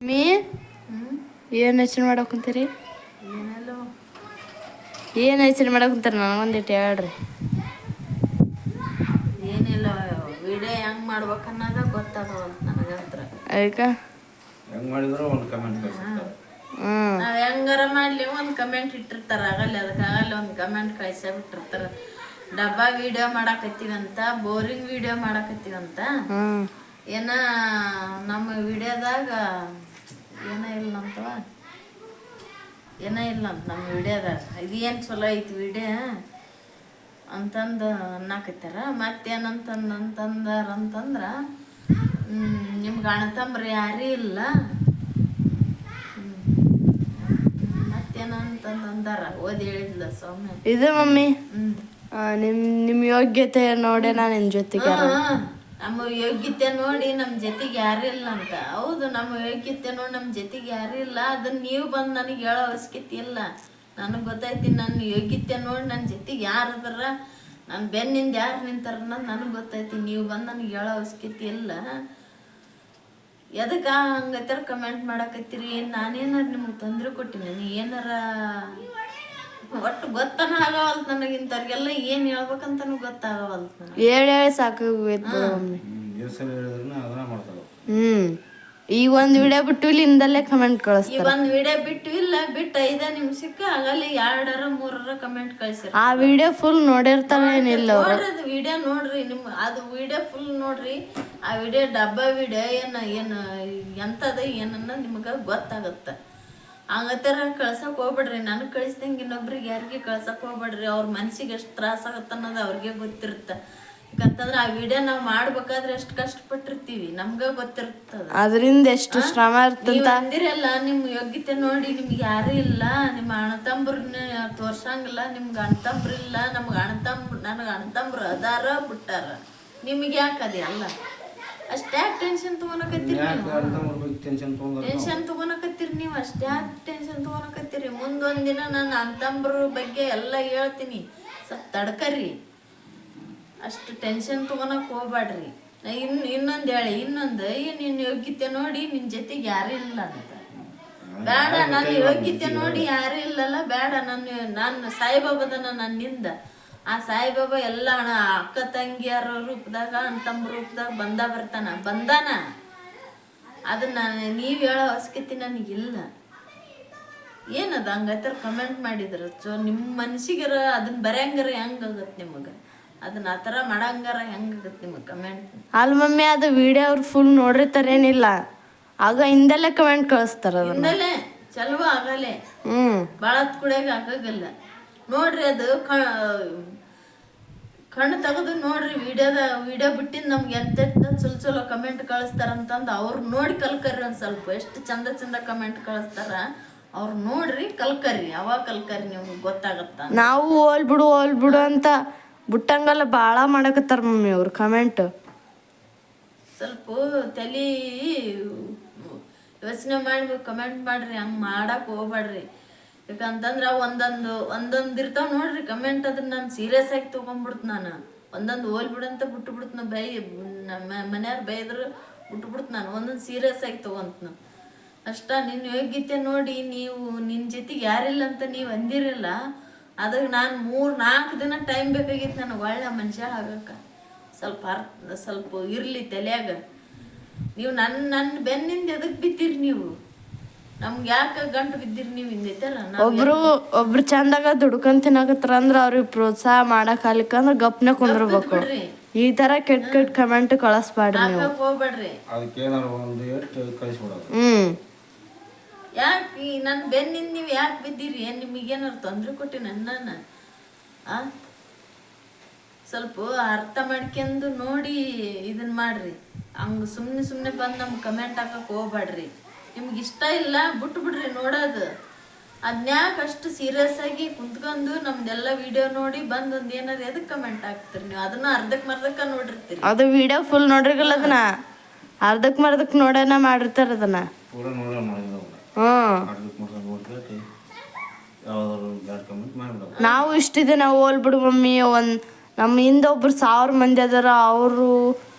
Me ಏನು ಯೋಚನೆ ಮಾಡಕ್ಕಂತೀರಿ ಏನೆಲ್ಲ. ಏನು ಯೋಚನೆ ಮಾಡಕ್ಕಂತಾರ ನನಗೊಂದಿಟ್ಟು ಹೇಳ್ರಿ. ಏನಿಲ್ಲ ವಿಡಿಯೋ ಹೆಂಗ್ ಮಾಡ್ಬೇಕು ಅನ್ನೋದ ಗೊತ್ತಾಗವಲ್ತು ನನಗಂತ್ರ ಅದಕ್ಕೆ? ಹೆಂಗ್ ಮಾಡಿದ್ರು ಒಂದು ಕಮೆಂಟ್ ನಾವ್ ಹೆಂಗಾರ ಮಾಡ್ಲಿ ಒಂದ್ ಕಮೆಂಟ್ ಇಟ್ಟಿರ್ತಾರ ಆಗಲ್ಲ ಅದಕ್ಕೆ ಆಗಲ್ಲ ಒಂದ್ ಕಮೆಂಟ್ ಕಳ್ಸೇ ಬಿಟ್ಟಿರ್ತಾರ. ಡಬ್ಬಾ ವಿಡಿಯೋ ಮಾಡಾಕತ್ತೀವಂತ ಬೋರಿಂಗ್ ವಿಡಿಯೋ ಮಾಡಾಕತ್ತೀವಂತ. ಏನ ನಮ್ಮ ವಿಡಿಯೋದಾಗ ಏನ ಇಲ್ಲ ಅಂತವ? ಏನ ಇಲ್ಲ ಅಂತ ನಮ್ಮ ವಿಡಿಯೋದ ಇದು ಏನು ಚಲೋ ಐತಿ ವಿಡಿಯೋ? ಅಂತಂದು ಅನ್ನಕತ್ತಾರ ಮತ್ತೇನಂತಂದು ಅಂತಂದಾರ ಅಂತಂದ್ರ ನಿಮ್ಗೆ ಅಣ್ಣತಂಬ್ರಿ ಯಾರೂ ಇಲ್ಲ. ಓದಿ ಹೇಳಿದ್ಲ ಸೌಮ್ಯ. ಇದು ಮಮ್ಮಿ. ನಿಮ್ಮ ನಿಮ್ ನಿಮ್ಮ ಯೋಗ್ಯತೆ ನೋಡೇ ನಾನು ನಿನ್ನ ಜೊತೆಗೆ ನಮ್ಮ ಯೋಗ್ಯತೆ ನೋಡಿ ನಮ್ಮ ಜೊತೆಗೆ ಯಾರು ಇಲ್ಲ ಅಂತ ಹೌದು, ನಮ್ಮ ಯೋಗ್ಯತೆ ನೋಡಿ ನಮ್ಮ ಜೊತೆಗೆ ಯಾರು ಇಲ್ಲ. ಅದನ್ನ ನೀವು ಬಂದು ನನಗೆ ಹೇಳೋ ಅವಶ್ಯಕತೆ ಇಲ್ಲ. ನನಗೆ ಗೊತ್ತೈತಿ ನನ್ನ ಯೋಗ್ಯತೆ ನೋಡಿ ನನ್ನ ಜೊತೆಗೆ ಯಾರು ಅದರ. ನನ್ನ ಬೆನ್ನಿಂದ ಯಾರು ನಿಂತಾರ ನನಗೆ ಗೊತ್ತೈತಿ ನೀವು ಬಂದು ನನಗೆ ಹೇಳೋ ಅವಶ್ಯಕತೆ ಇಲ್ಲ. ಎದಕ್ಕೆ ಹಂಗೈತಾರ ಕಮೆಂಟ್ ಮಾಡಕತ್ತೀರಿ? ನಾನೇನಾರು ನಿಮಗೆ ತೊಂದರೆ ಕೊಟ್ಟಿನಿ. ಏನಾರ ಒಟ್ಟು ಗೊತ್ತನ ಆಗವಲ್ತು ನನಗೆ ಇಂಥವ್ರಿಗೆಲ್ಲ ಏನು ಹೇಳ್ಬೇಕಂತನೂ ಗೊತ್ತಾಗವಲ್ತು ನನಗೆ. ಹೇಳಿ ಹೇಳಿ ಸಾಕಾಗೋಯ್ತು ಬಿಡು ಮಮ್ಮಿ ಸಲ ಹೇಳಿದ್ರು ಅದನ್ನ ಮಾಡ್ತಾರೆ? ಹ್ಞೂ ಈಗ ಒಂದು ವಿಡಿಯೋ ಬಿಟ್ಟು ಇಲ್ಲಿಂದಲ್ಲೇ ಕಮೆಂಟ್ ಕಮೆಂಟ್ ಈ ಕಳಿಸ್ತಾರೆ ಒಂದ್ ವಿಡಿಯೋ ಬಿಟ್ಟು ಇಲ್ಲ ಬಿಟ್ಟು ಐದ ನಿಮಿಷಕ್ಕೆ ಆಗಲ್ಲ ಎರಡರ ಮೂರರ ಕಮೆಂಟ್ ಕಳ್ಸಿರ. ಆ ವಿಡಿಯೋ ಫುಲ್ ನೋಡಿರ್ತಾವೇನಿಲ್ಲ ಅವ್ರು. ನೋಡ್ರಿ ಅದು ವಿಡಿಯೋ ನೋಡ್ರಿ ನಿಮ್ ಅದು ವಿಡಿಯೋ ಫುಲ್ ನೋಡ್ರಿ ಆ ವಿಡಿಯೋ ಡಬ್ಬ ವಿಡಿಯೋ ಏನ ಏನ ಎಂತದ ಏನನ್ನ ನಿಮ್ಗ ಗೊತ್ತಾಗತ್ತ. ಹಂಗತ್ತರ ಕಳ್ಸಕ್ ಹೋಗ್ಬೇಡ್ರಿ. ನನಗೆ ಕಳಿಸ್ದಂಗೆ ಇನ್ನೊಬ್ರಿಗೆ ಯಾರಿಗೆ ಕಳ್ಸಕ್ ಹೋಗ್ಬೇಡ್ರಿ. ಅವ್ರ ಮನ್ಸಿಗೆ ಎಷ್ಟು ತ್ರಾಸ ಆಗುತ್ತೆ ಅನ್ನೋದು ಅವ್ರಿಗೆ ಗೊತ್ತಿರುತ್ತೆ. ಯಾಕಂತಂದ್ರೆ ಆ ವಿಡಿಯೋ ನಾವು ಮಾಡ್ಬೇಕಾದ್ರೆ ಎಷ್ಟು ಕಷ್ಟಪಟ್ಟಿರ್ತೀವಿ. ನಮ್ಗೆ ಗೊತ್ತಿರ್ತದ. ಅದರಿಂದ ಎಷ್ಟು ಶ್ರಮ ಇರ್ತಂತ? ಅಂದಿರಲ್ಲ ನಿಮ್ ಯೋಗ್ಯತೆ ನೋಡಿ ನಿಮ್ಗೆ ಯಾರು ಇಲ್ಲ. ನಿಮ್ಮ ಅಣ್ಣತಂಬ್ರನ್ನ ತೋರ್ಸಂಗಿಲ್ಲ. ನಿಮ್ಗೆ ಅಣ್ಣತಂಬ್ರಿಲ್ಲ ನಮ್ಗೆ ಅಣ್ಣತಂಬ್ರು ನನಗೆ ಅಣ್ಣತಂಬ್ರು ಅದಾರ ಬಿಟ್ಟಾರ ನಿಮ್ಗೆ ಯಾಕೆ ಅದೇ? ಅಲ್ಲ. ಅಷ್ಟ್ಯಾಕ್ ಟೆನ್ಷನ್ ತಗೊಳಕತ್ತೀರಿ ಟೆನ್ಷನ್ ತಗೋನಕತ್ತಿರಿ ಟೆನ್ಷನ್ ತಗೊಳಕತ್ತೀರಿ ನೀವು? ಅಷ್ಟ್ಯಾಕ್ ಟೆನ್ಷನ್ ತಗೊಳಕತ್ತೀರಿ ಮುಂದೊಂದ್ ದಿನ ನಾನು ಅಂತಂಬ್ರ ಬಗ್ಗೆ ಎಲ್ಲ ಹೇಳ್ತೀನಿ. ಸ್ವಲ್ಪ ತಡ್ಕರಿ. ಅಷ್ಟು ಟೆನ್ಷನ್ ತಗೊಳಕ್ ಹೋಗ್ಬೇಡ್ರಿ ನಾ ಇನ್ ಇನ್ನೊಂದು ಹೇಳಿ ಇನ್ನೊಂದು ನಿನ್ನ ಯೋಗ್ಯತೆ ನೋಡಿ ನಿನ್ನ ಜೊತೆಗೆ ಯಾರು ಇಲ್ಲ ಅಂತ. ಬೇಡ ನನ್ನ ಯೋಗ್ಯತೆ ನೋಡಿ ಯಾರು ಇಲ್ಲಲ್ಲ ಬೇಡ ನನ್ನ ನಾನು ಸಾಯಿಬಾಬದನ ನನ್ನಿಂದ ಆ ಸಾಯಿಬಾಬಾ ಎಲ್ಲ ಅಣ್ಣ ಅಕ್ಕ ತಂಗಿಯರ ರೂಪದಾಗ ಅಣ್ಣ ರೂಪದಾಗ ಬಂದ ಬರ್ತಾನ. ಬಂದಾನ? ಅದನ್ನ ನೀವು ಹೇಳೋ ಅವಶ್ಯಕತೆ ನನಗಿಲ್ಲ ಏನದ ಹಂಗೈತರ ಕಮೆಂಟ್ ಮಾಡಿದ್ರ? ಸೊ ನಿಮ್ಮ ಮನ್ಸಿಗರ ಅದನ್ನ ಬರೆಯಂಗಾರ ಹೆಂಗಾಗತ್ತೆ ನಿಮಗೆ? ಅದನ್ನ ಆ ಥರ ಮಾಡಂಗಾರ ಹೆಂಗಾಗತ್ತೆ ನಿಮಗೆ ಕಮೆಂಟ್ ಅಲ್ಲಿ ಮಮ್ಮಿ ಅದು ವಿಡಿಯೋ ಅವ್ರು ಫುಲ್ ನೋಡಿರ್ತಾರೇನಿಲ್ಲ ಆಗ ಹಿಂದಲ್ಲೇ ಕಮೆಂಟ್ ಕಳಿಸ್ತಾರ ಅದನ್ನ. ಹಿಂದಲೇ ಚಲೋ ಆಗಲೇ? ಹ್ಞೂ ಭಾಳ ಕುಡಿಯಾಗ ಆಗಾಗಲ್ಲ. ನೋಡ್ರಿ ಅದು ಕ ಕಣ್ಣು ತೆಗೆದು ನೋಡ್ರಿ ವಿಡಿಯೋದ ವಿಡಿಯೋ ಬಿಟ್ಟಿದ್ದು ನಮ್ಗೆ ಎಂತೆಂತ ಚಲೋ ಚಲೋ ಕಮೆಂಟ್ ಕಳಿಸ್ತಾರಂತಂದು ಅವ್ರು ನೋಡಿ ಕಲ್ಕರ್ರಿ ಒಂದು ಸ್ವಲ್ಪ. ಎಷ್ಟು ಚಂದ ಚಂದ ಕಮೆಂಟ್ ಕಳಿಸ್ತಾರ ಅವ್ರು ನೋಡ್ರಿ ಕಲ್ಕರ್ರಿ. ಅವಾಗ ಕಲ್ಕರ್ರಿ ನಿಮ್ಗೆ ಗೊತ್ತಾಗತ್ತ? ನಾವು ಓಲ್ ಬಿಡು ಓಲ್ ಬಿಡು ಅಂತ ಬಿಟ್ಟಂಗಲ್ಲ ಭಾಳ ಮಾಡಕತ್ತಾರ ಮಮ್ಮಿ ಅವ್ರು ಕಮೆಂಟ್ ಸ್ವಲ್ಪ ತಲೆ ಯೋಚನೆ ಮಾಡಿ ಕಮೆಂಟ್ ಮಾಡ್ರಿ ಹಂಗೆ ಮಾಡಕ್ಕೆ ಹೋಗ್ಬೇಡ್ರಿ ಯಾಕಂತಂದ್ರೆ ಒಂದೊಂದು ಒಂದೊಂದು ಇರ್ತಾವ ನೋಡ್ರಿ ಕಮೆಂಟ್ ಅದನ್ನ ನಾನು ಸೀರಿಯಸ್ ಆಗಿ ತೊಗೊಂಡ್ಬಿಡ್ತು ನಾನು. ಒಂದೊಂದು ಹೋಲ್ ಬಿಡಂತ ಬಿಟ್ಟು ಬಿಡ್ತು ಬೈ ನಮ್ಮ ಮನೆಯವ್ರು ಬೈದ್ರು ಬಿಟ್ಟು ಬಿಡ್ತು ನಾನು. ಒಂದೊಂದು ಸೀರಿಯಸ್ ಆಗಿ ತೊಗೊಂತ ನಾನು. ಅಷ್ಟ ನಿನ್ನ ಯೋಗ್ಯತೆ ನೋಡಿ ನೀವು ನಿನ್ನ ಜೊತೆಗೆ ಯಾರಿಲ್ಲ ಅಂತ ನೀವು ಅಂದಿರಲ್ಲ ಅದಕ್ಕೆ ನಾನು ಮೂರು, ನಾಲ್ಕು ದಿನ ಟೈಮ್ ಬೇಕಾಗಿತ್ತು ನನಗೆ ಒಳ್ಳೆ ಮನುಷ್ಯ ಆಗಕ್ಕೆ. ಸ್ವಲ್ಪ ಅರ್ಥ, ಸ್ವಲ್ಪ ಇರಲಿ ತಲೆಯಾಗ. ನೀವು ನನ್ನ ನನ್ನ ಬೆನ್ನಿಂದ ಎದಕ್ಕೆ ಬಿತ್ತೀರಿ ನೀವು? ನಮ್ಗೆ ಯಾಕೆ ಗಂಟು ಬಿದ್ದೀರಿ ನೀವು ಒಬ್ರು ಒಬ್ರು ಚಂದಾಗ ದುಡ್ಕೊಂಡ್ ತಿನ್ನಕತ್ರ ಅಂದ್ರ ಅವ್ರಿಗೆ ಪ್ರೋತ್ಸಾಹ ಮಾಡಕ್ ಆಗ್ಲಿಕ್ಕಂದ್ರ ಗಪ್ನೆ ಕುಂದ್ರಬೇಕು. ಈ ತರ ಕೆಟ್ ಕೆಟ್ಟ ಕಮೆಂಟ್ ಕಳಿಸ್ಬಾಡ್ರಿ ನೀವು. ಹೋಗ್ಬೇಡ್ರಿ. ಅದಕ್ಕೆ ಏನಾರು ಒಂದು ಏಟು ಕಳಿಸ್ಬಿಡೋದು. ಹ್ಮ್. ಯಾಕೆ ನನ್ನ ಬೆನ್ನಿಂದ ನೀವು ಯಾಕೆ ಬಿದ್ದೀರಿ? ನಿಮಗೆ ನಿಮಗೇನಾರು ತೊಂದರೆ ಕೊಟ್ಟಿ ನನ್ನ ಆ? ಸ್ವಲ್ಪ ಅರ್ಥ ಮಾಡ್ಕೊಂಡು ನೋಡಿ ಇದನ್ನ ಮಾಡ್ರಿ. ಹಂಗೆ ಸುಮ್ಮನೆ ಸುಮ್ಮನೆ ಬಂದು ನಮ್ಗೆ ಕಮೆಂಟ್ ಹಾಕಕ್ಕೆ ಹೋಗ್ಬೇಡ್ರಿ ನಿಮ್ಗೆ ಇಷ್ಟ ಇಲ್ಲ ಬಿಟ್ಟು ಬಿಡ್ರಿ ನೋಡೋದು. ಅದನ್ಯಾಕೆ ಅಷ್ಟು ಸೀರಿಯಸ್ ಆಗಿ ಕುಂತ್ಕೊಂಡು ನಮ್ದೆಲ್ಲ ವಿಡಿಯೋ ನೋಡಿ ಬಂದು ಒಂದು ಏನಾದ್ರು ಎದಕ್ಕೆ ಕಮೆಂಟ್ ಹಾಕ್ತೀರಿ ನೀವು? ಅದನ್ನ ಅರ್ಧಕ್ಕೆ ಮರ್ಧಕ್ಕೆ ನೋಡಿರ್ತೀರಿ. ಅದು ವಿಡಿಯೋ ಫುಲ್ ನೋಡ್ರಿಗಲ್ಲ ಅದನ್ನ? ಅರ್ಧಕ್ ಮರ್ಧಕ್ ನೋಡೋಣ ಮಾಡಿರ್ತಾರ ಅದನ್ನ? ಪೂರ ನೋಡ ಮಾಡಿದ್ರು ಹ್ಮ್ ಮಾಡ್ಲಿಕ್ಕೆ ಮಾಡ್ಕೊಂಡು ನೋಡ್ಬಿಟ್ಟು ಯಾವ್ದಾದ್ರು ಬ್ಯಾಡ್ ಕಮೆಂಟ್ ಮಾಡಿಬಿಡೋದು ನಾವು ಇಷ್ಟ ನಾವು ಹೋಲ್ ಬಿಡು ಮಮ್ಮಿ ಒಂದ್ ನಮ್ಮ ಹಿಂದೆ ಒಬ್ರು ಸಾವಿರ ಮಂದಿ ಅದಾರ ಅವರು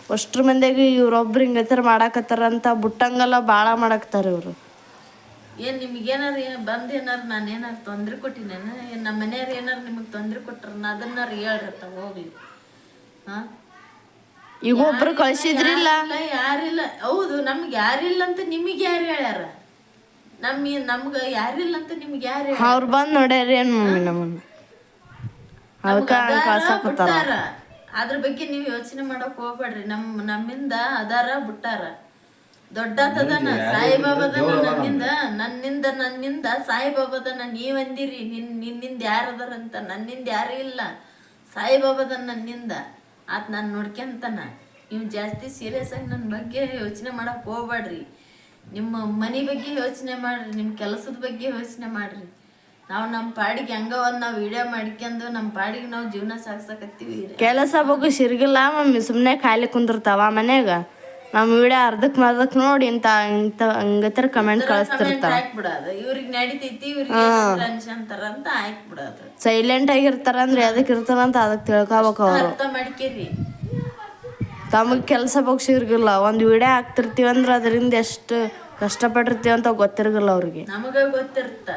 ಅಷ್ಟ್ರ ಮಂದಿಗೆ ಇವ್ರೊಬ್ರು ಹಿಂಗೈತರ ಮಾಡಾಕತ್ತಾರ ಅಂತ ಬುಟ್ಟಂಗೆಲ್ಲ ಭಾಳ ಮಾಡಾಕತ್ತಾರ ಇವರು. ಏನ್ ಏನಾರು ಏನ್ ಬಂದ್ ಏನಾರು ನಾನು ಏನಾರು ತೊಂದ್ರೆ ಕೊಟ್ಟಿನೇನ ಏನು? ನಮ್ಮ ಮನೆಯವ್ರು ಏನಾರು ನಿಮಗೆ ತೊಂದ್ರೆ ಕೊಟ್ರ ಅದನ್ನಾರು ಹೇಳ್ರತ್ತ ಹೋಗಿ ಹಾಂ? ಈಗ ಒಬ್ರು ಕಳ್ಸಿದ್ರಿಲ್ಲ. ಯಾರಿಲ್ಲ ಹೌದು ನಮ್ಗೆ ಯಾರಿಲ್ಲ ಅಂತ ನಿಮಗೆ ಯಾರು ಹೇಳ್ಯಾರ? ನಮ್ ನಮ್ಗ ಯಾರಿಲ್ಲ ಅಂತ ನಿಮ್ಗೆ ಯಾರು? ಅವ್ರು ಬಂದು ನೋಡ್ಯಾರ ಏನ್ ಮಮ್ಮಿ ನಮ್ಮನ್ನ. ಅದಕ್ಕ ಕಳ್ಸಕ್ಕೆ ಅದ್ರ ಬಗ್ಗೆ ನೀವು ಯೋಚನೆ ಮಾಡಕ್ ಹೋಗ್ಬೇಡ್ರಿ. ನಮ್ ನಮ್ಮಿಂದ ಅದಾರ ಬಿಟ್ಟಾರ. ದೊಡ್ಡತದನ ಸಾಯಿಬಾಬಾದ ನನ್ನಿಂದ ನನ್ನಿಂದ ನನ್ನಿಂದ ಸಾಯಿಬಾಬದನ ನೀವಂದಿರಿ ನಿನ್ ನಿನ್ನಿಂದ ಯಾರದಾರಂತ ನನ್ನಿಂದ ಯಾರು ಇಲ್ಲ. ಸಾಯಿಬಾಬದನ ನನ್ನಿಂದ. ಆತ್ ನಾನು ನೋಡ್ಕೊಂತನ ನೀವು ಜಾಸ್ತಿ ಸೀರಿಯಸ್ ಆಗಿ ನನ್ನ ಬಗ್ಗೆ ಯೋಚನೆ ಮಾಡಕ್ ಹೋಗ್ಬೇಡ್ರಿ. ನಿಮ್ಮ ಮನೆ ಬಗ್ಗೆ ಯೋಚನೆ ಮಾಡ್ರಿ ನಿಮ್ಮ ಕೆಲಸದ ಬಗ್ಗೆ ಯೋಚನೆ ಮಾಡ್ರಿ. ನಾವು ನಮ್ಮ ಪಾಡಿಗೆ ಹೆಂಗ ಒಂದು ನಾವು ವಿಡಿಯೋ ಮಾಡ್ಕೊಂಡು ನಮ್ಮ ಪಾಡಿಗೆ ನಾವು ಜೀವನ ಸಾಗ್ಸಕತ್ತೀವಿ ಕೆಲಸ ಬಗ್ಗೆ ಸಿರ್ಗಿಲ್ಲ ಮಮ್ಮಿ ಸುಮ್ಮನೆ ಖಾಲಿ ಕುಂದಿರ್ತಾವ ಮನ್ಯಾಗ. ನಮ್ಮ ವಿಡಿಯೋ ಅರ್ಧಕ್ ಮರ್ಧಕ್ ನೋಡಿ ಇಂತ ಇಂತ ಹಂಗತರ ಕಮೆಂಟ್ ಕಳಿಸ್ತಿರ್ತಾರೆ ಹಾಕ್ಬಿಡೋದು. ಇವ್ರಿಗೆ ನಡೀತೈತಿ ಇವ್ರಿಗೆ ಅನ್ಸಂತಾರ ಅಂತ ಹಾಕ್ಬಿಡೋದು. ಸೈಲೆಂಟ್ ಆಗಿರ್ತಾರ ಅಂದ್ರೆ ಅದಕ್ಕೆ ಇರ್ತಾರಂತ ಅದಕ್ಕೆ ತಿಳ್ಕೊಬೇಕು ಅವರು. ಅರ್ಥ ಮಾಡ್ಕೇರಿ. ತಮಗೆ ಕೆಲಸ ಬಗ್ಗೆ ಇರ್ಗಿಲ್ಲ ಒಂದು ವಿಡಿಯೋ ಹಾಕ್ತಿರ್ತೀವಿ ಅಂದ್ರೆ ಅದರಿಂದ ಎಷ್ಟು ಕಷ್ಟಪಟ್ಟಿರ್ತೀವಿ ಅಂತ ಗೊತ್ತಿರ್ಗಿಲ್ಲ ಅವ್ರಿಗೆ. ನಮಗೆ ಗೊತ್ತಿರ್ತ.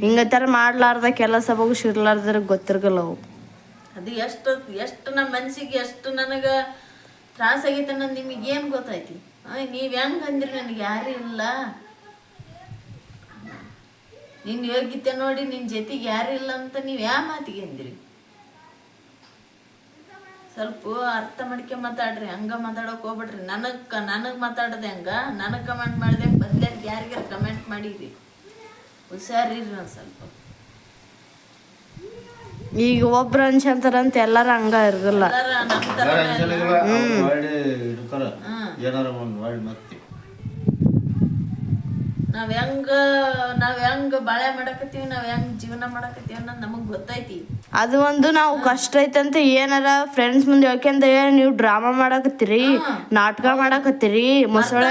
ಹಿಂಗತ್ತರ ಮಾಡ್ಲಾರ್ದ ಕೆಲಸ ಬಗ್ಗೆ ಸಿರ್ಲಾರ್ದ್ರ ಗೊತ್ತಿರ್ಗಲ್ಲ ಅವು. ಅದು ಎಷ್ಟು ಎಷ್ಟು ನಮ್ಮ ಮನ್ಸಿಗೆ ಎಷ್ಟು ನನಗೆ ತ್ರಾಸ ಆಗೈತೆ ಅನ್ನೋದು ನಿಮಗೆ ಏನು ಗೊತ್ತೈತಿ ನೀವು ಹೆಂಗ್ ಅಂದ್ರಿ ನನಗೆ ಯಾರು ಇಲ್ಲ? ನಿನ್ನ ಯೋಗ್ಯತೆ ನೋಡಿ ನಿನ್ನ ಜೊತೆಗೆ ಯಾರು ಇಲ್ಲ ಅಂತ ನೀವು ಯಾವ ಮಾತಿಗೆ ಅಂದಿರಿ? ಸ್ವಲ್ಪ ಅರ್ಥ ಮಾಡ್ಕೆ ಮಾತಾಡ್ರಿ ಹಂಗ ಮಾತಾಡೋಕೆ ಹೋಗ್ಬಿಡ್ರಿ. ನನಗ್ ನನಗೆ ಮಾತಾಡದೆ ಹಂಗ ನನಗ್ ಕಮೆಂಟ್ ಮಾಡಿದೆ ಬಂದೆ ಯಾರಿಗಾರ ಕಮೆಂಟ್ ಮಾಡಿರಿ. ಹುಷಾರಿರಿ ಒಂದು ಸ್ವಲ್ಪ. ಈಗ ಒಬ್ರು ಅನ್ಸಂತಾರಂತ ಎಲ್ಲಾರು ಹಂಗ ಇರ್ಗಲ್ಲ. ಎಲ್ಲಾರ ನಮ್ಮ ಥರ ಏನಾರ ಒಂದು ಒಳ್ಳೆ ಮತ್ತೆ ನಾವ್ ಹೆಂಗ ನಾವ್ ಹೆಂಗ ಬಾಳೆ ಮಾಡಕತ್ತೀವಿ ನಾವ್ ಹೆಂಗ್ ಜೀವನ ಮಾಡಕತ್ತೀವಿ ಅನ್ನೋದು ನಮಗ್ ಗೊತ್ತೈತಿ. ಅದು ಒಂದು ನಾವು ಕಷ್ಟ ಐತಂತ ಏನಾರ ಫ್ರೆಂಡ್ಸ್ ಮುಂದೆ ಹೇಳ್ಕೊಂಡ ನೀವು ಡ್ರಾಮಾ ಮಾಡಕತ್ತೀರಿ ನಾಟಕ ಮಾಡಕತ್ತೀರಿ ಮೊಸಳೆ.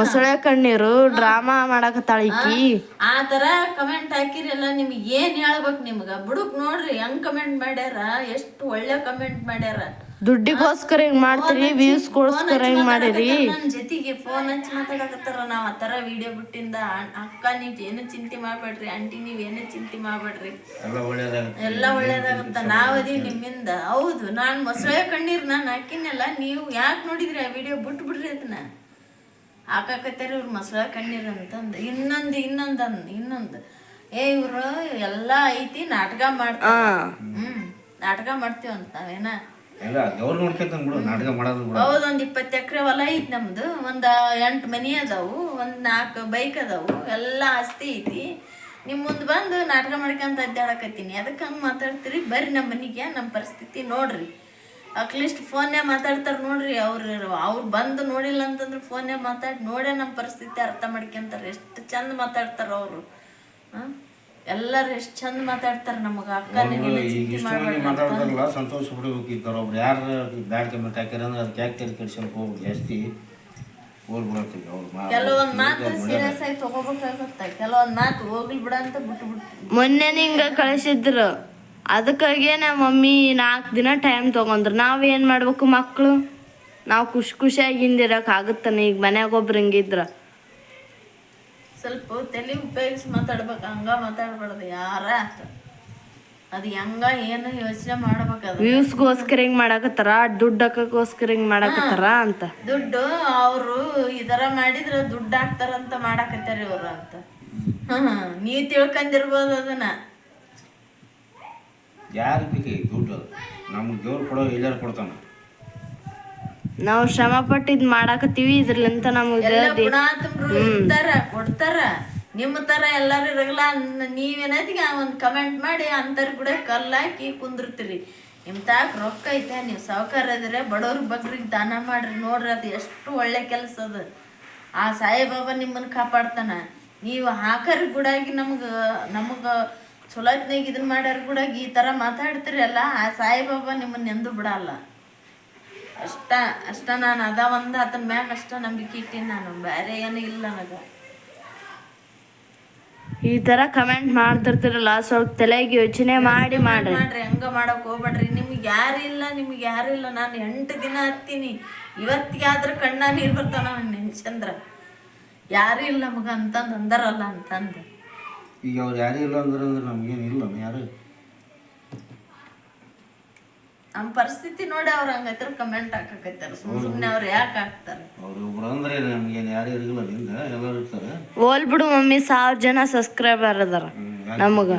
ಮೊಸಳೆ ಕಣ್ಣೀರು ಡ್ರಾಮಾ ಮಾಡಕತ್ತಾಳ ಈಕಿ. ಆ ಹಾಕಿರಿ ಕಮೆಂಟ್ ಹಾಕಿರಲ್ಲ ನಿಮ್ಗೆ ಏನ್ ಹೇಳ್ಬೇಕು ನಿಮ್ಗ? ಬುಡುಕ್ ನೋಡ್ರಿ ಹೆಂಗ್ ಕಮೆಂಟ್ ಮಾಡ್ಯಾರ ಎಷ್ಟು ಒಳ್ಳೆ ಕಮೆಂಟ್ ಮಾಡ್ಯಾರ. ದುಡ್ಡಿಗೋಸ್ಕರ ಹಿಂಗ್ ಮಾಡ್ತೀರಿ ವ್ಯೂಸ್ಗೋಸ್ಕರ ಹಿಂಗ್ ಮಾಡಿರಿ? ನನ್ನ ಜೊತೆಗೆ ಫೋನ್ ಹಚ್ಚಿ ಮಾತಾಡಕತ್ತಾರ. ನಾವ್ ಆತರ ವಿಡಿಯೋ ಬಿಟ್ಟಿಂದ ಅಕ್ಕ ನೀವ್ ಏನು ಚಿಂತೆ ಮಾಡ್ಬೇಡ್ರಿ ಆಂಟಿ ನೀವ್ ಏನು ಚಿಂತೆ ಮಾಡ್ಬೇಡ್ರಿ? ಎಲ್ಲ ಒಳ್ಳೇದಾಗುತ್ತೆ. ಎಲ್ಲ ಒಳ್ಳೇದಾಗುತ್ತ. ನಾವದೀವಿ ನಿಮ್ಮಿಂದ. ಹೌದು ನಾನ್ ಮೊಸಳೆ ಕಣ್ಣೀರ್ ನಾನು ಹಾಕಿನಲ್ಲ ನೀವು ಯಾಕೆ ನೋಡಿದ್ರಿ ಆ ವಿಡಿಯೋ ಬಿಟ್ಟು ಬಿಡ್ರಿ ಅದನ್ನ ಹಾಕಾಕತ್ತಾರ ಇವ್ರು ಮೊಸಳೆ ಕಣ್ಣೀರ್ ಅಂತಂದು. ಇನ್ನೊಂದು ಇನ್ನೊಂದು ಅಂದ್ ಇನ್ನೊಂದು. ಏ ಇವ್ರು ಎಲ್ಲಾ ಐತಿ ನಾಟಕ ಮಾಡ್ತಾರ. ಹ್ಮ್ ನಾಟಕ ಮಾಡ್ತೀವಿ ಅಂತ ನಾವೇನ? ಎಲ್ಲ ಅವ್ರು ಬಿಡು, ನಾಟಕ ಮಾಡೋದು ಬಿಡು. ಹೌದು ಒಂದ್ ಇಪ್ಪತ್ತು ಎಕರೆ ಹೊಲ ಐತಿ ನಮ್ದು, ಒಂದು ಎಂಟು ಮನಿ ಅದಾವು, ಒಂದು ನಾಲ್ಕು ಬೈಕ್ ಅದಾವು, ಎಲ್ಲ ಆಸ್ತಿ ಐತಿ. ನಿಮ್ಮ ಮುಂದೆ ಬಂದು ನಾಟಕ ಮಾಡ್ಕೊಂತ ಅಡ್ಡಾಡಕತ್ತೀನಿ. ಅದಕ್ಕೆ ಹಂಗೆ ಮಾತಾಡ್ತೀರಿ? ಬರ್ರಿ ನಮ್ಮ ಮನೆಗೆ ನಮ್ಮ ಪರಿಸ್ಥಿತಿ ನೋಡ್ರಿ. ಅಟ್ಲೀಸ್ಟ್ ಫೋನ್ಯಾಗ ಮಾತಾಡ್ತಾರ ನೋಡ್ರಿ, ಅವ್ರು ಅವ್ರು ಬಂದು ನೋಡಿಲ್ಲ ಅಂತಂದ್ರೆ ಫೋನ್ಯಾಗ ಮಾತಾಡಿ, ನೋಡೇ ನಮ್ಮ ಪರಿಸ್ಥಿತಿ ಅರ್ಥ ಮಾಡ್ಕೊಂತಾರೆ. ಎಷ್ಟು ಚಂದ ಮಾತಾಡ್ತಾರ ಅವರು. ಎಲ್ಲರೂ ಎಷ್ಟು ಚಂದ ಮಾತಾಡ್ತಾರೆ ನಮಗ ಅಕ್ಕ ಮಾತಾಡ್ತಾರಲ್ಲ ಸಂತೋಷ ಬಿಡ್ಬೇಕಿರ್ತಾರ ಒಬ್ರು ಯಾರು ಬ್ಯಾಡ್ ಕಮೆಂಟ್ ಹಾಕ್ಯಾರ ಅಂದ್ರೆ ಅದಕ್ಕೆ ಯಾಕೆ ತಲೆ ಹೋಗಿ ಜಾಸ್ತಿ ಅವ್ರು ಕೆಲವೊಂದು ಮಾತು ಸೀರಿಯಸ್ ಆಗಿ ತಗೋಬೇಕಾಗುತ್ತೆ. ಕೆಲವೊಂದ್ ಮಾತು ಹೋಗ್ಲಿ ಬಿಡ ಅಂತ ಬಿಟ್ಟು ಬಿಟ್ಟು ಮೊನ್ನೆ ನಿಂಗೆ ಕಳಿಸಿದ್ರು. ಅದಕ್ಕಾಗೆ ನಮ್ಮ ಮಮ್ಮಿ ನಾಲ್ಕು ದಿನ ಟೈಮ್ ತಗೊಂಡ್ರು. ನಾವು ಏನು ಮಾಡ್ಬೇಕು ಮಕ್ಕಳು ನಾವು ಖುಷಿ ಖುಷಿಯಾಗಿ ಹಿಂದಿರಕ್ ಆಗುತ್ತಾನೆ. ಈಗ ಮನ್ಯಾಗ ಒಬ್ರು ಹಿಂಗಿದ್ರ. ಸ್ವಲ್ಪ ತಲೆ ಉಪಯೋಗಿಸಿ ಮಾತಾಡ್ಬೇಕು ಹಂಗ ಮಾತಾಡ್ಬಾರ್ದು ಯಾರ ಅದು ಹೆಂಗ ಏನು ಯೋಚನೆ ಮಾಡ್ಬೇಕು ವ್ಯೂಸ್ಗೋಸ್ಕರ ಹಿಂಗ್ ಮಾಡಾಕತ್ತಾರ? ದುಡ್ಡು ಹಾಕಕ್ಕೋಸ್ಕರ ಹಿಂಗ್ ಮಾಡಾಕತ್ತಾರ ಅಂತ? ದುಡ್ಡು ಅವರು ಇದರ ಮಾಡಿದ್ರೆ ದುಡ್ಡು ಹಾಕ್ತಾರಂತ ಮಾಡಾಕತ್ತಾರ ಇವ್ರು ಅಂತ. ಹ್ಮ್ ನೀವ್ ತಿಳ್ಕೊಂಡಿರ್ಬೋದು ಅದನ್ನ. ಯಾರು ಬೇಕು ಈ ದುಡ್ಡು? ನಮ್ಗೆ ದೇವ್ರು ಕೊಡೋ ಎಲ್ಲಾರು ಕೊಡ್ತಾನ. ನಾವು ಶ್ರಮ ಪಟ್ಟು ಇದ್ ಮಾಡಾಕತ್ತೀವಿ ಇದ್ರಲ್ಲಿಂತ ನಮ್ಗೆ ಇರ್ತಾರ ಕೊಡ್ತಾರ. ನಿಮ್ಮ ತರ ಎಲ್ಲಾರು ಇರಲ್ಲ ನೀವೇನೈತಿಗೆ ಒಂದ್ ಕಮೆಂಟ್ ಮಾಡಿ ಅಂತರ್ ಕೂಡ ಕಲ್ಲಾಕಿ ಕುಂದಿರ್ತೀರಿ ನಿಮ್ ತಾಕ ರೊಕ್ಕ ಐತೆ ನೀವು ಸಾವುಕಾರ ಇದ್ರೆ ಬಡವ್ರ ಬಗ್ರಿಗೆ ದಾನ ಮಾಡ್ರಿ ನೋಡ್ರಿ ಅದು ಎಷ್ಟು ಒಳ್ಳೆ ಕೆಲಸ ಅದು. ಆ ಸಾಯಿಬಾಬಾ ನಿಮ್ಮನ್ನ ಕಾಪಾಡ್ತಾನ. ನೀವು ಹಾಕರ್ ಗುಡಾಗಿ ನಮ್ಗ ನಮಗ ಚಲೋತ್ನಾಗ ಇದನ್ನ ಮಾಡ್ಯಾರ ಕೂಡ ಈ ತರ ಮಾತಾಡ್ತೀರಲ್ಲ ಆ ಸಾಯಿಬಾಬಾ ನಿಮ್ಮನ್ನ ನೆಂದು ಬಿಡಲ್ಲ. ಅಷ್ಟ ಅಷ್ಟ ನಾನು ಅದ ಒಂದು ಆತನ ಮ್ಯಾಗ ಅಷ್ಟ ನಂಬಿಕೆ ಇಟ್ಟೀನಿ ನಾನು ಬೇರೆ ಏನು ಇಲ್ಲ ನನಗೆ. ಈ ತರ ಕಮೆಂಟ್ ಮಾಡ್ತಿರ್ತಿರಲ್ಲ ಸ್ವಲ್ಪ ತಲೆಗೆ ಯೋಚನೆ ಮಾಡಿ ಮಾಡ್ರಿ. ಮಾಡ್ರಿ ಹಂಗ ಮಾಡಕ್ ಹೋಗ್ಬೇಡ್ರಿ. ನಿಮ್ಗೆ ಇಲ್ಲ ನಿಮ್ಗೆ ಯಾರು ಇಲ್ಲ ನಾನು ಎಂಟು ದಿನ ಹತ್ತೀನಿ. ಇವತ್ತಿಗೆ ಆದ್ರೆ ಕಣ್ಣ ನೀರು ಬರ್ತಾವ ನಾನು ನೆನ್ಸಂದ್ರ ಯಾರು ಇಲ್ಲ ನಮಗ ಅಂತಂದು ಅಂದಾರಲ್ಲ ಅಂತಂದು. ಈಗ ಅವ್ರು ಯಾರು ಇಲ್ಲ ಅಂದ್ರೆ ಅಂದ್ರೆ ನಮ್ಗೇನು ಇಲ್ಲ ಯಾರು ನಮ್ಮ ಪರಿಸ್ಥಿತಿ ನೋಡಿ ಅವ್ರು ಹಂಗೈತ್ರ ಕಮೆಂಟ್ ಹಾಕಕೈತಾರ ಸುಮ್ ಸುಮ್ಮನೆ ಅವ್ರು ಯಾಕೆ ಹಾಕ್ತಾರೆ? ಅವ್ರು ಒಬ್ರು ಅಂದ್ರೆ ನಮ್ಗೇನು ಯಾರು ಇರಲಿಲ್ಲ ನಿಂದ ಎಲ್ಲರೂ ಇರ್ತಾರೆ. ಹೋಲ್ ಬಿಡು ಮಮ್ಮಿ ಸಾವಿರ ಜನ ಸಬ್ಸ್ಕ್ರೈಬರ್ ಅದಾರ ನಮಗ.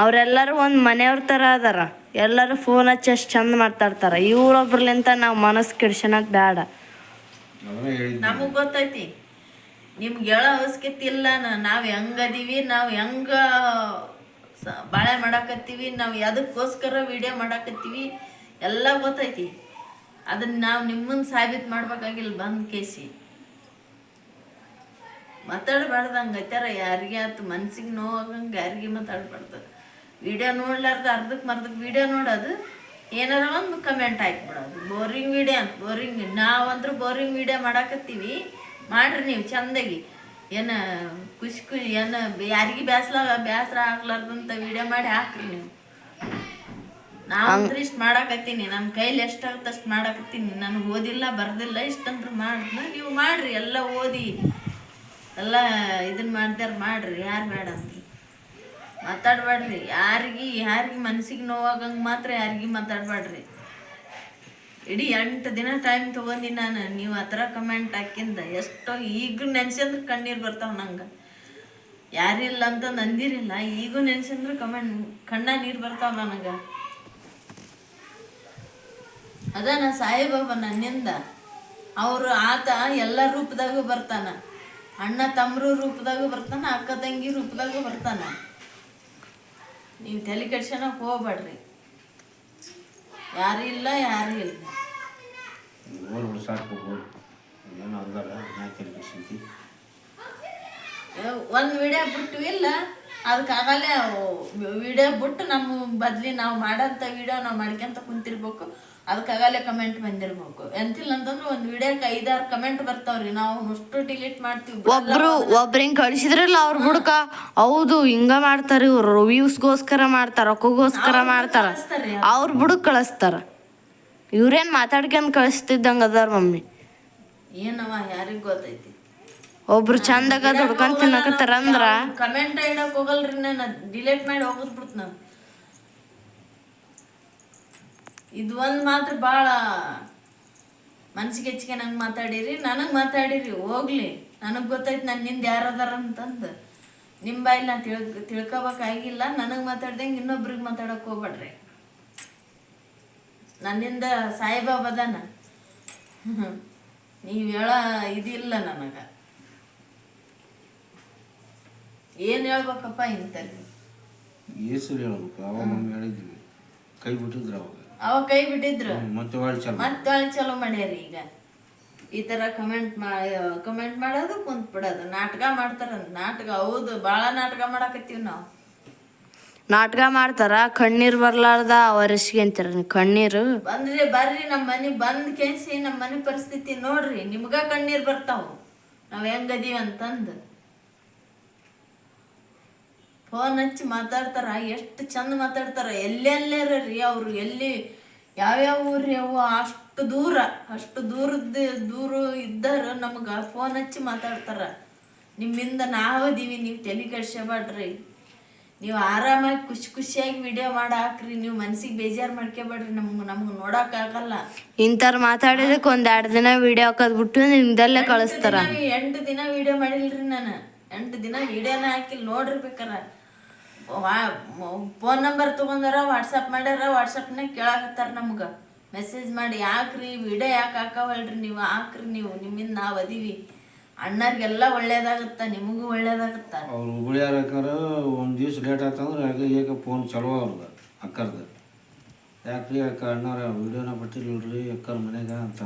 ಅವರೆಲ್ಲರೂ ಒಂದು ಮನೆಯವ್ರ ಥರ ಅದಾರ. ಎಲ್ಲರೂ ಫೋನ್ ಹಚ್ಚಿ ಅಷ್ಟು ಚಂದ ಮಾತಾಡ್ತಾರ ಇವ್ರೊಬ್ರಲಿಂತ ನಾವು ಮನಸ್ಸು ಕೆಡ್ಸೋಣಕ್ ಬೇಡ ನಮಗ್ ಗೊತ್ತೈತಿ. ನಿಮ್ಗೆ ಹೇಳೋ ಅವಶ್ಯಕತೆ ಇಲ್ಲ ನಾವ್ ನಾವು ಹೆಂಗದೀವಿ ನಾವು ಹೆಂಗ ಬಾಳೆ ಮಾಡಾಕತ್ತೀವಿ, ನಾವು ಯಾವುದಕ್ಕೋಸ್ಕರ ವಿಡಿಯೋ ಮಾಡಾಕತ್ತೀವಿ, ಎಲ್ಲ ಗೊತ್ತೈತಿ. ಅದನ್ನ ನಾವು ನಿಮ್ಮನ್ನು ಸಾಬೀತು ಮಾಡ್ಬೇಕಾಗಿಲ್ಲ ಬಂದು ಕೇಸಿ. ಮಾತಾಡ್ಬಾರ್ದು ಹಂಗೈತಾರ ಯಾರಿಗೆ ಆತು ಮನ್ಸಿಗೆ ನೋವಾಗಂಗೆ ಯಾರಿಗೆ ಮಾತಾಡ್ಬಾರ್ದು. ವಿಡಿಯೋ ನೋಡ್ಲಾರ್ದು ಅರ್ಧಕ್ಕೆ ಮರ್ದಕ್ಕೆ ವಿಡಿಯೋ ನೋಡೋದು, ಏನಾರ ಒಂದು ಕಮೆಂಟ್ ಹಾಕ್ಬಿಡೋದು. ಬೋರಿಂಗ್ ವಿಡಿಯೋ ಅಂತ ಬೋರಿಂಗ್ ನಾವಂದ್ರೂ ಬೋರಿಂಗ್ ವಿಡಿಯೋ ಮಾಡಾಕತ್ತೀವಿ. ಮಾಡ್ರಿ ನೀವು, ಚಂದಾಗಿ. ಏನು ಖುಷಿ ಖುಷಿ ಏನು ಯಾರಿಗೆ ಬೇಸಲ ಬೇಸರ ಆಗ್ಲಾರ್ದಂತ ವಿಡಿಯೋ ಮಾಡಿ ಹಾಕ್ರಿ ನೀವು. ನಾವಂದ್ರೆ ಇಷ್ಟು ಮಾಡಾಕತ್ತೀನಿ. ನನ್ನ ಕೈಲಿ ಎಷ್ಟಾಗುತ್ತೆ ಅಷ್ಟು ಮಾಡಾಕತ್ತೀನಿ. ನನಗೆ ಓದಿಲ್ಲ ಬರ್ದಿಲ್ಲ ಇಷ್ಟಂದ್ರೆ ಮಾಡಿದ್ನ ನೀವು ಮಾಡ್ರಿ ಎಲ್ಲ ಓದಿ. ಎಲ್ಲ ಇದನ್ನ ಮಾಡ್ದಾರ ಮಾಡ್ರಿ ಯಾರು ಬೇಡ ಅಂದ್ರಿ ಯಾರ್ಗೆ ಯಾರಿಗೆ ಯಾರಿಗೆ ಮನ್ಸಿಗೆ ನೋವಾಗಂಗೆ ಮಾತ್ರ ಯಾರಿಗೆ ಮಾತಾಡ್ಬೇಡ್ರಿ ಇಡೀ ಎಂಟು ದಿನ ಟೈಮ್ ತೊಗೊಂಡಿ ನಾನು, ನೀವು ಆ ಥರ ಕಮೆಂಟ್ ಹಾಕಿಂದ ಎಷ್ಟೋ ಈಗ ನೆನ್ಸಂದ್ರೆ ಕಣ್ಣೀರು ಬರ್ತಾವೆ ನಂಗೆ. ಯಾರಿಲ್ಲ ಅಂತ ನಂದಿರಿಲ್ಲ, ಈಗೂ ನೆನ್ಸಂದ್ರೆ ಕಮೆಂಟ್ ಕಣ್ಣ ನೀರು ಬರ್ತಾವೆ ನನಗೆ. ಅದ ನಾ ಸಾಯಿಬಾಬಾ ನನ್ನಿಂದ. ಅವರು ಆತ ಎಲ್ಲ ರೂಪದಾಗೂ ಬರ್ತಾನ. ಅಣ್ಣ ತಮ್ಮರು ರೂಪದಾಗೂ ಬರ್ತಾನ, ಅಕ್ಕ ತಂಗಿ ರೂಪದಾಗೂ ಬರ್ತಾನ. ನೀವು ತಲೆ ಕೆಡ್ಸೋಣಕ್ಕೆ ಹೋಗ್ಬೇಡ್ರಿ ಯಾರು ಇಲ್ಲ ಯಾರು ಇಲ್ಲ. ಓರ್ ಬಿಡು ಸಾಕು ಏನೋ ಯಾಕೆ ಸಿಂತಿ ಒಂದು ವಿಡಿಯೋ ಬಿಟ್ಟು ಇಲ್ಲ. ಅದಕ್ಕಾಗಲೇ ವಿಡಿಯೋ ಬಿಟ್ಟು ನಮ್ಮ ಬದ್ಲಿ ನಾವು ಮಾಡೋಂಥ ವಿಡಿಯೋ ನಾವು ಮಾಡ್ಕೊಂತ ಕುಂತಿರ್ಬೇಕು. ಅದಕ್ಕಾಗಲೇ ಕಮೆಂಟ್ ಬಂದಿರ್ಬೇಕು. ಎಂತಿಲ್ಲ ಅಂತಂದ್ರೆ ಒಂದು ವಿಡಿಯೋಕ್ಕೆ ಐದಾರು ಕಮೆಂಟ್ ಬರ್ತಾವ್ರಿ. ನಾವು ಅಷ್ಟು ಡಿಲೀಟ್ ಮಾಡ್ತೀವಿ. ಒಬ್ರು ಒಬ್ರಿಂಗ್ ಕಳಿಸಿದ್ರಲ್ಲ ಅವ್ರ ಬುಡಕ ಹೌದು ಹಿಂಗ ಮಾಡ್ತಾರ. ಇವ್ರು ರಿವ್ಯೂಸ್ಗೋಸ್ಕರ ಮಾಡ್ತಾರ ರೊಕ್ಕಗೋಸ್ಕರ ಮಾಡ್ತಾರ. ಅವ್ರ ಬುಡಕ್ ಕಳಿಸ್ತಾರ. ಇವ್ರೇನ್ ಮಾತಾಡ್ಕೊಂಡ್ ಕಳಿಸ್ತಿದ್ದಂಗ ಅದಾರ ಮಮ್ಮಿ. ಏನವ ಯಾರಿಗ ಗೊತ್ತೈತಿ? ಒಬ್ರು ಚಂದಾಗ ದುಡ್ಕೊಂಡ್ ತಿನ್ನಕತ್ತಾರ ಅಂದ್ರ ಕಮೆಂಟ್ ಇಡಕ್ ಹೋಗಲ್ರಿ ನಾನು ಡಿಲೀಟ್ ಮಾಡಿ ಹೋಗೋದ್ ಬಿಡ್ತು ನಾನು. ಇದು ಒಂದು ಮಾತ್ರ ಭಾಳ ಮನ್ಸಿಗೆ ಹೆಚ್ಚಿಗೆ ನಂಗೆ ಮಾತಾಡಿರಿ ನನಗೆ ಮಾತಾಡಿರಿ ಹೋಗ್ಲಿ. ನನಗೆ ಗೊತ್ತಾಯ್ತು ನನ್ನಿಂದ ಯಾರು ಯಾರದಾರ ಅಂತಂದು. ನಿಮ್ಮ ಬಾಯಲ್ಲಿ ನಾನು ತಿಳ್ ತಿಳ್ಕೊಬೇಕಾಗಿಲ್ಲ ನನಗೆ ಮಾತಾಡ್ದಂಗೆ ಇನ್ನೊಬ್ರಿಗೆ ಮಾತಾಡೋಕೆ ಹೋಗ್ಬೇಡ್ರಿ. ನನ್ನಿಂದ ಸಾಯಿಬಾಬಾದ ನೀವು ಹೇಳೋ ಇದಿಲ್ಲ ನನಗೆ. ಏನು ಹೇಳ್ಬೇಕಪ್ಪ ಇಂಥಲ್ಲಿ ಏಸು ಹೇಳ್ಬೇಕು ಅವಾಗ ಹೇಳಿದ್ವಿ. ಕೈ ಬಿಟ್ಟಿದ್ರು ಅವಾಗ. ಅವ ಕೈ ಬಿಟ್ಟಿದ್ರು. ಮತ್ತೆ ಒಳ್ಳೆ ಚಲ. ಮತ್ತೆ ಚಲೋ ಮಾಡ್ಯಾರಿ ಈಗ. ಈ ತರ ಕಮೆಂಟ್ ಕಮೆಂಟ್ ಮಾಡೋದು ಕುಂತ್ ಬಿಡೋದು. ನಾಟಕ ಮಾಡ್ತಾರ ನಾಟಕ ಹೌದು. ಭಾಳ ನಾಟಕ ಮಾಡಾಕತ್ತೀವಿ ನಾವು. ನಾಟಕ ಮಾಡ್ತಾರ ಕಣ್ಣೀರ್ ಬರ್ಲಾರ್ದ ಅವರಿಸ್ಗೆ ಅಂತಾರ ಕಣ್ಣೀರು? ಬಂದ್ರೆ ಬರ್ರಿ ನಮ್ಮ ಮನೆ ಬಂದ್ ಕೆಸಿ ನಮ್ಮ ಮನೆ ಪರಿಸ್ಥಿತಿ ನೋಡ್ರಿ. ನಿಮ್ಗ ಕಣ್ಣೀರ್ ಬರ್ತಾವ. ನಾವ್ ಹೆಂಗದೀವಿ ಅಂತಂದು. ಫೋನ್ ಹಚ್ಚಿ ಮಾತಾಡ್ತಾರ ಎಷ್ಟು ಚಂದ ಮಾತಾಡ್ತಾರ. ಎಲ್ಲೆಲ್ಲರ ರೀ ಅವರು ಎಲ್ಲಿ ಯಾವ್ಯಾವ ಊರ್ರಿ ಅವು ಅಷ್ಟು ದೂರ ಅಷ್ಟು ದೂರದ ದೂರ ಇದ್ದಾರ ನಮ್ಗೆ ಫೋನ್ ಹಚ್ಚಿ ಮಾತಾಡ್ತಾರ. ನಿಮ್ಮಿಂದ ನಾವದೀವಿ ನೀವು ತಲೆ ಕೆಡ್ಸಬೇಡ್ರಿ ನೀವು ಆರಾಮಾಗಿ ಖುಷಿ ಖುಷಿಯಾಗಿ ವಿಡಿಯೋ ಮಾಡಿ ಹಾಕ್ರಿ ನೀವು ಮನ್ಸಿಗೆ ಬೇಜಾರು ಮಾಡ್ಕೋಬೇಡ್ರಿ ನಮ್ಗೆ ನಮ್ಗೆ ನೋಡೋಕ್ಕಾಗಲ್ಲ ಇಂಥವ್ರು ಮಾತಾಡಿದಕ್ಕೆ ಒಂದು ಎರಡು ದಿನ ವಿಡಿಯೋ ಹಾಕೋದ್ಬಿಟ್ಟು ನಿಮ್ದಲ್ಲೇ ಕಳಿಸ್ತಾರ. ಎಂಟು ದಿನ- ವಿಡಿಯೋ ಮಾಡಿಲ್ರಿ ನಾನು. ಎಂಟು ದಿನ ವಿಡಿಯೋನ ಹಾಕಿಲ್ಲ ನೋಡ್ರಿ ಬೇಕಾರ. ಫೋನ್ ನಂಬರ್ ತೊಗೊಂಡಾರ ವಾಟ್ಸಪ್ ಮಾಡ್ಯಾರ ವಾಟ್ಸಪ್ನಾಗ ಕೇಳಾಕತ್ತಾರ ನಮ್ಗೆ. ಮೆಸೇಜ್ ಮಾಡಿ ಯಾಕ್ರಿ ವಿಡಿಯೋ ಯಾಕೆ ಹಾಕವಲ್ರಿ ನೀವು? ಹಾಕ್ರಿ ನೀವು ನಿಮ್ಮಿಂದ ನಾವು ಅದೀವಿ. ಅಣ್ಣರಿಗೆಲ್ಲ ಒಳ್ಳೇದಾಗುತ್ತ ನಿಮಗೂ ಒಳ್ಳೇದಾಗುತ್ತ. ಅವ್ರು ಹುಬ್ಳಿ ಅಕ್ಕಾರ ಒಂದು ದಿವ್ಸ ಲೇಟ್ ಆಯ್ತಂದ್ರೆ ಆಗ ಈಗ ಫೋನ್ ಚಲೋ ಅವ್ರದ್ದು ಅಕ್ಕರ್ದು. ಯಾಕ್ರಿ ಅಕ್ಕ ಅಣ್ಣರ ವಿಡಿಯೋನ ಬಿಟ್ಟಿರ್ಲಿಲ್ರಿ ಅಕ್ಕರ ಮನೆಗೆ ಅಂತ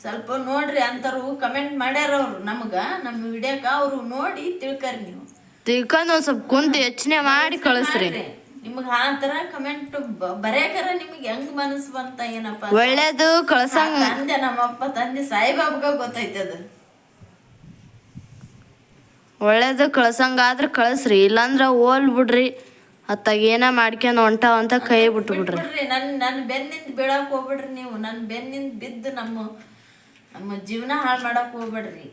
ಸ್ವಲ್ಪ ನೋಡ್ರಿ ಅಂತರು ಕಮೆಂಟ್ ಮಾಡ್ಯಾರ ಅವ್ರು ನಮ್ಗೆ. ನಮ್ಮ ವಿಡಿಯೋಕ್ಕೆ ಅವರು ನೋಡಿ ತಿಳ್ಕರಿ ನೀವು. ತಿಳ್ಕೊಂಡ್ ಒಂದ್ ಸ್ವಲ್ಪ ಕುಂತು ಯೋಚನೆ ಮಾಡಿ ಕಳಿಸ್ರಿ. ನಿಮಗೆ ಆ ಥರ ಕಮೆಂಟ್ ಬರೆಯಕರ ನಿಮಗೆ ಹೆಂಗ್ ಮನಸ್ಸು ಬಂತ ಏನಪ್ಪ ಒಳ್ಳೇದು ಕಳ್ಸಂಗ್ ತಂದೆ ನಮ್ಮಪ್ಪ ತಂದೆ ಸಾಯಿಬಾಬಗ ಗೊತ್ತೈತೆ ಅದು. ಒಳ್ಳೇದು ಕಳ್ಸಂಗಾದ್ರೆ ಕಳಿಸ್ರಿ ಇಲ್ಲಾಂದ್ರ ಓಲ್ ಬಿಡ್ರಿ. ಅತ್ತಾಗ ಏನ ಮಾಡ್ಕೊಂಡು ಹೊಂಟಾವ ಅಂತ ಕೈ ಬಿಟ್ಬಿಡ್ರಿ ಬಿಟ್ಬಿಡ್ರಿ. ನನ್ನ ನನ್ನ ಬೆನ್ನಿಂದ ಬೀಳಕ್ ಹೋಗ್ಬಿಡ್ರಿ ನೀವು ನನ್ನ ಬೆನ್ನಿಂದ ಬಿದ್ದು ನಮ್ಮ ನಮ್ಮ ಜೀವನ ಹಾಳು ಮಾಡಕ್ ಹೋಗ್ಬೇಡ್ರಿ.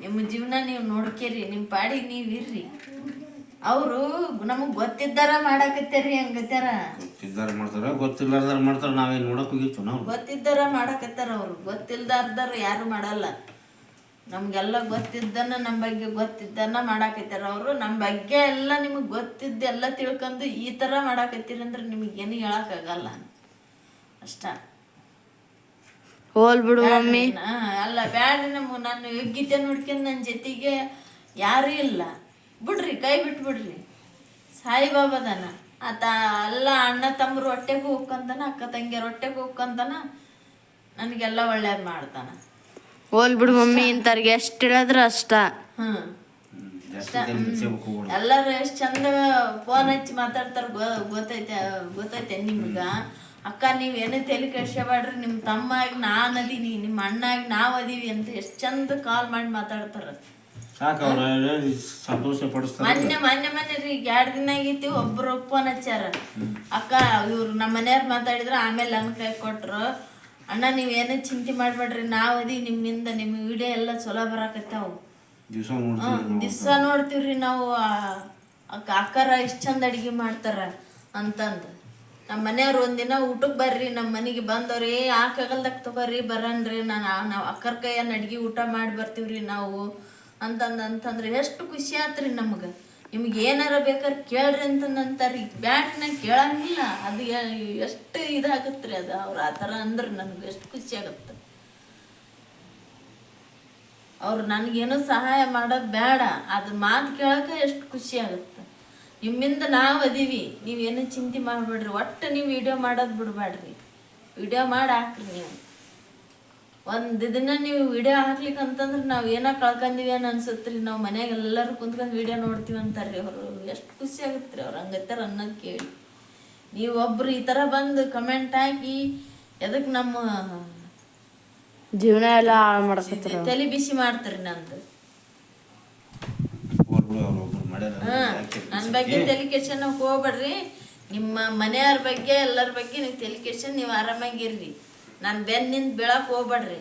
ನಿಮ್ಮ ಜೀವನ ನೀವು ನೋಡ್ಕೇರಿ ನಿಮ್ಮ ಪಾಡಿಗೆ ನೀವು ಇರ್ರಿ. ಅವರು ನಮಗೆ ಗೊತ್ತಿದ್ದಾರ ಮಾಡಾಕತ್ತೀರಿ ಹಂಗತ್ತಾರ ಗೊತ್ತಿದ್ದಾರ ಮಾಡ್ತಾರ ಗೊತ್ತಿಲ್ಲಾರ್ದಾರ ಮಾಡ್ತಾರ ನಾವೇನು ನೋಡಕ್ ಹೋಗಿತ್ತು ನಾವು. ಗೊತ್ತಿದ್ದಾರ ಮಾಡಾಕತ್ತಾರ ಅವರು. ಗೊತ್ತಿಲ್ದಾರ್ದಾರ ಯಾರು ಮಾಡಲ್ಲ. ನಮ್ಗೆಲ್ಲ ಗೊತ್ತಿದ್ದನ್ನ ನಮ್ಮ ಬಗ್ಗೆ ಗೊತ್ತಿದ್ದನ್ನ ಮಾಡಾಕತ್ತಾರ ಅವರು. ನಮ್ಮ ಬಗ್ಗೆ ಎಲ್ಲ ನಿಮಗೆ ಗೊತ್ತಿದ್ದೆಲ್ಲ ತಿಳ್ಕೊಂಡು ಈ ಥರ ಮಾಡಾಕತ್ತೀರಿ ಅಂದ್ರೆ ನಿಮಗೇನು ಹೇಳಕ್ಕಾಗಲ್ಲ ಅಷ್ಟ. ಹೋಲ್ ಬಿಡು ಮಮ್ಮಿ. ಅಲ್ಲ ಬ್ಯಾಡ್ರಿ ನಮ್ಗೆ ನಾನು ಯೋಗ್ಯತೆ ನೋಡ್ಕೊಂಡು ನನ್ನ ಜೊತೆಗೆ ಯಾರು ಇಲ್ಲ. ಬಿಡ್ರಿ ಕೈ ಬಿಟ್ಬಿಡ್ರಿ ಸಾಯಿಬಾಬಾದನ ಆತ ಅಲ್ಲ ಅಣ್ಣ ತಮ್ಮರು ಹೊಟ್ಟೆಗೂ ಹೋಗ್ಕಂತಾನ ಅಕ್ಕ ತಂಗಿಯರ ಹೊಟ್ಟೆಗೆ ಹೋಗ್ಕಂತಾನ ನನಗೆಲ್ಲ ಒಳ್ಳೇದು ಮಾಡ್ತಾನ. ಹೋಲ್ ಬಿಡು ಮಮ್ಮಿ ಇಂಥವ್ರಿಗೆ ಎಷ್ಟು ಹೇಳಿದ್ರು ಅಷ್ಟ. ಹ್ಞೂ ಹ್ಮ್. ಎಲ್ಲರೂ ಎಷ್ಟು ಚಂದ ಫೋನ್ ಹಚ್ಚಿ ಮಾತಾಡ್ತಾರ ಗೊತ್ತೈತೆ ಗೊತ್ತೈತೆ ನಿಮ್ಗ. ಅಕ್ಕ ನೀವು ಏನೇ ತಲೆ ಕೆಡ್ಸ್ಕೊಬೇಡ್ರಿ ನಿಮ್ಮ ತಮ್ಮ ಆಗಿ ನಾನು ಅದೀನಿ ನಿಮ್ಮ ಅಣ್ಣ ಆಗಿ ನಾವು ಅದೀವಿ ಅಂತ ಎಷ್ಟು ಚಂದ ಕಾಲ್ ಮಾಡಿ ಮಾತಾಡ್ತಾರ. ಮೊನ್ನೆ ಮೊನ್ನೆ ಮೊನ್ನೆ ರೀ ಎರಡು ದಿನ ಆಗೈತಿ ಒಬ್ರು ಫೋನ್ ಹಚ್ಚಾರ ಅಕ್ಕ ಇವ್ರು ನಮ್ಮ ಮನೆಯವ್ರು ಮಾತಾಡಿದ್ರು ಆಮೇಲೆ ನನ್ನ ಕೈ ಕೊಟ್ರು. ಅಣ್ಣ ನೀವು ಏನೇ ಚಿಂತೆ ಮಾಡ್ಬೇಡ್ರಿ ನಾವು ಅದೀವಿ ನಿಮ್ಮಿಂದ ನಿಮ್ಮ ವಿಡಿಯೋ ಎಲ್ಲ ಚಲೋ ಬರಾಕತ್ತಾವು. ದಿವಸ ನೋಡ್ತೀವ್ರಿ ನಾವು ಅಕ್ಕ ಅಕ್ಕಾರ ಇಷ್ಟು ಚಂದ ಅಡಿಗೆ ಮಾಡ್ತಾರ ಅಂತಂದು. ನಮ್ಮ ಮನೆಯವ್ರು ಒಂದಿನ ಊಟಕ್ಕೆ ಬರ್ರಿ ನಮ್ಮ ಮನೆಗೆ ಬಂದವ್ರಿ ಯಾಕಾಗಲ್ದಾಗ ತಗೋರಿ, ಬರನ್ರಿ, ನಾನು ನಾವು ಅಕ್ಕರ ಕೈಯನ್ನು ಅಡ್ಗೆ ಊಟ ಮಾಡಿ ಬರ್ತೀವ್ರಿ ನಾವು. ಅಂತಂದು ಅಂತಂದ್ರೆ ಎಷ್ಟು ಖುಷಿ ಆತ್ರಿ ನಮ್ಗೆ. ನಿಮ್ಗೆ ಏನಾರ ಬೇಕಾದ್ರೆ ಕೇಳ್ರಿ ಅಂತಂದು ಅಂತಾರ್ರಿ ಬ್ಯಾಂಕ್ನಾಗ ಕೇಳಂಗಿಲ್ಲ. ಅದು ಎಷ್ಟು ರೀ ಅದು. ಅವ್ರು ಆ ಥರ ಅಂದ್ರೆ ನಮ್ಗೆ ಎಷ್ಟು ಖುಷಿ ಆಗುತ್ತೆ. ಅವ್ರು ನನಗೇನು ಸಹಾಯ ಮಾಡೋದು ಬೇಡ ಅದು ಮಾತು ಕೇಳೋಕೆ ಎಷ್ಟು ಖುಷಿ ಆಗುತ್ತೆ. ನಿಮ್ಮಿಂದ ನಾವು ಅದೀವಿ. ನೀವೇನು ಚಿಂತೆ ಮಾಡಬೇಡ್ರಿ. ಒಟ್ಟು ನೀವು ವಿಡಿಯೋ ಮಾಡೋದು ಬಿಡಬೇಡ್ರಿ ವಿಡಿಯೋ ಮಾಡಿ ಹಾಕ್ರಿ ನೀವು. ಒಂದು ದಿನ ನೀವು ವಿಡಿಯೋ ಹಾಕ್ಲಿಕ್ಕೆ ಅಂತಂದ್ರೆ ನಾವು ಏನೋ ಕಳ್ಕೊಂಡಿವಿ ಅನ್ನೋ ಅನ್ಸುತ್ತೆ ರೀ ನಾವು ಮನೆಯಾಗ ಎಲ್ಲರೂ ಕುಂತ್ಕೊಂಡು ವಿಡಿಯೋ ನೋಡ್ತೀವಿ ಅಂತಾರೆ ರೀ ಅವರು. ಎಷ್ಟು ಖುಷಿ ಆಗುತ್ತೆ ರೀ ಅವ್ರು ಹಂಗತ್ತಾರ ಅನ್ನೋದು ಕೇಳಿ. ನೀವು ಒಬ್ರು ಈ ಥರ ಬಂದು ಕಮೆಂಟ್ ಹಾಕಿ ಎದಕ್ಕೆ ನಮ್ಮ ಜೀವನ ಎಲ್ಲ ಹಾಳು ಮಾಡಕತ್ತಾರ ತಲೆ ಬಿಸಿ ಮಾಡ್ತಾರೆ ನಂದು. ನನ್ನ ಬಗ್ಗೆ ತಲೆ ಹೋಗ್ಬೇಡ್ರಿ. ನಿಮ್ಮ ಮನೆಯವ್ರ ಬಗ್ಗೆ ಎಲ್ಲರ ಬಗ್ಗೆ ನೀವು ತಲೆ ಕೆಡ್ಸನ್ ನೀವು ಆರಾಮಾಗಿರ್ರಿ. ನಾನು ಬೆನ್ನಿಂದ ಬೀಳಕ್ ಹೋಗ್ಬೇಡ್ರಿ.